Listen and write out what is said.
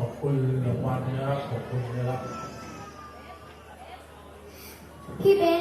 ขอบคุณรางวัลนะครับ ขอบคุณนะครับ พี่เบน